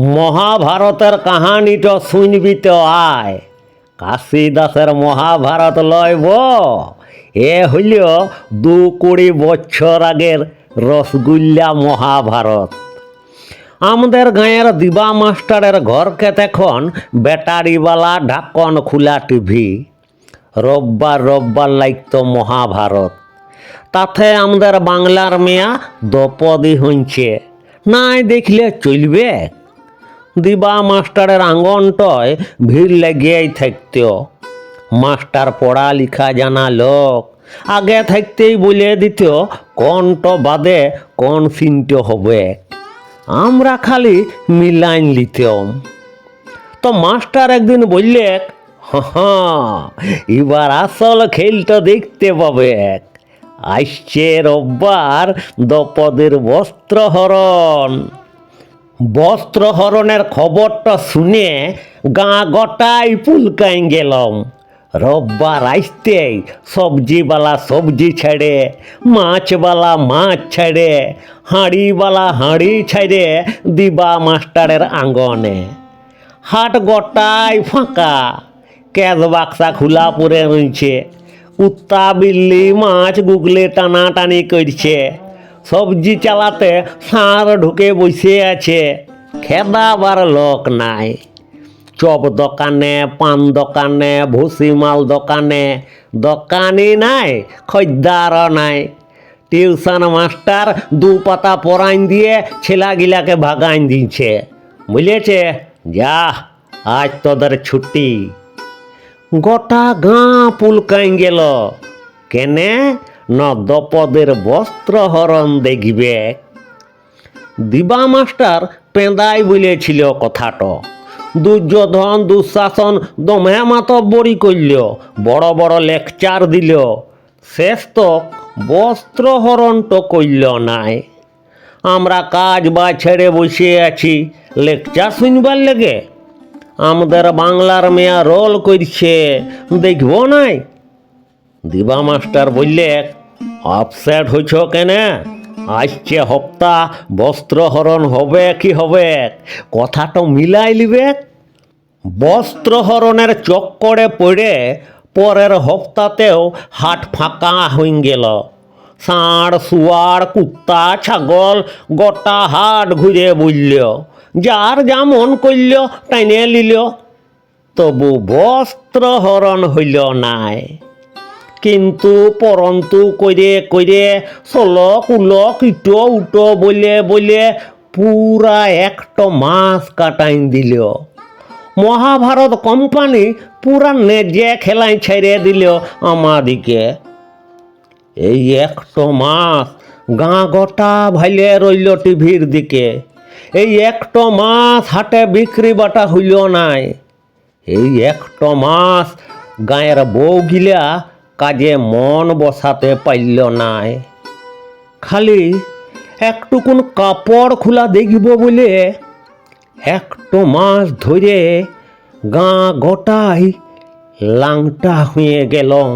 মহাভারতের কাহানিটা শুনবি তো আয়। কাশিদাসের মহাভারত লইব। এ হইল দু কুড়ি বছর আগের রসগুল্লা মহাভারত। আমাদের গাঁয়ের দিবা মাস্টারের ঘরকে এখন ব্যাটারিওয়ালা ঢাকন খোলা টিভি। রোববার রোববার লাগতো মহাভারত। তাতে আমাদের বাংলার মেয়া দ্রৌপদী হইছে। নাই দেখলে চলবে। দিবা মাস্টারের আঙ্গনটয় ভিড় লেগেই থাকত মাস্টার পড়া লিখা জানা লোক, আগে থাকতেই বলে দিত কোনটো বাদে কোন সিনটো হবে। আমরা খালি মিলাইন লিতাম তো মাস্টার একদিন বললে এবার আসল খেলটা দেখতে পাবে আসছে রোববার বস্ত্র বস্ত্রহরণ বস্ত্রহরণের খবরটা শুনে গা গটাই পুলকাই গেলাম। রোববার আসতেই সবজিওয়ালা সবজি ছেড়ে, মাছওয়ালা মাছ ছেড়ে, হাঁড়িওয়ালা হাঁড়ি ছেড়ে দিবা মাস্টারের আঙ্গনে। হাট গোটাই ফাঁকা, ক্যাশ বাক্সা খোলা পড়ে রয়েছে। কুত্তা বিল্লি মাছ গুগলে টানাটানি করছে। সবজি চালাতে সার ঢুকে বসে আছে। খেদাবার লোক নাই। চপ দোকানে, পান দোকানে, ভুসি মাল দোকানে, দোকানই নাই, খদ্দারও নাই। টিউশন মাস্টার দু পাতা পরাইন দিয়ে ছেলাগিলাকে ভাগাইন দিচ্ছে বুঝেছে যা, আজ তোদের ছুটি। গোটা গাঁ পুলকাই গেল। কেনে? ন দ্রৌপদের বস্ত্রহরণ দেখবে। দিবা মাস্টার পেঁদাই বলেছিল কথাটো। দুর্যোধন, দুঃশাসন, দমে মাতব্বরি করল বড় বড় লেকচার দিল। শেষ তো বস্ত্রহরণ তো করল নাই। আমরা কাজ বা ছেড়ে বসে আছি, লেকচার শুনবার লেগে। আমাদের বাংলার মেয়া রোল করছে দেখব নাই? দিবা মাস্টার বললে আপসেট হইছ কেনে? আসছে হপ্তা, বস্ত্রহরণ হবে কি হবে? কথাটা মিলাই লিবে? বস্ত্রহরণের চক্করে পড়ে পরের হপ্তাতেও হাট ফাঁকা হয়ে গেল। ষাঁড় শুয়ার কুত্তা, ছাগল গোটা হাট ঘুরে বুঝল যার যা মন করল টাইনে লিল। তবু বস্ত্রহরণ হইল নাই। কিন্তু পরন্তু কইরে কইরে চলক উলক ইটো উটো বলে বলে পুরা একটা মাস কাটাইন দিল মহাভারত কোম্পানি পুরা নেজে খেলাই ছেড়ে দিল আমাদিকে। এই একটা মাস গাঁ গোটা ভাইলে রইল টিভির দিকে। এই একটা মাস হাটে বিক্রি বাটা হইল নাই। এই একটা মাস গায়ের বউগিলা কাজে মন বসাতে পারল নাই। খালি একটুকুন কাপড় খোলা দেখব বলে একটু মাস ধরে গা গোটাই লাংটা হয়ে গেলাম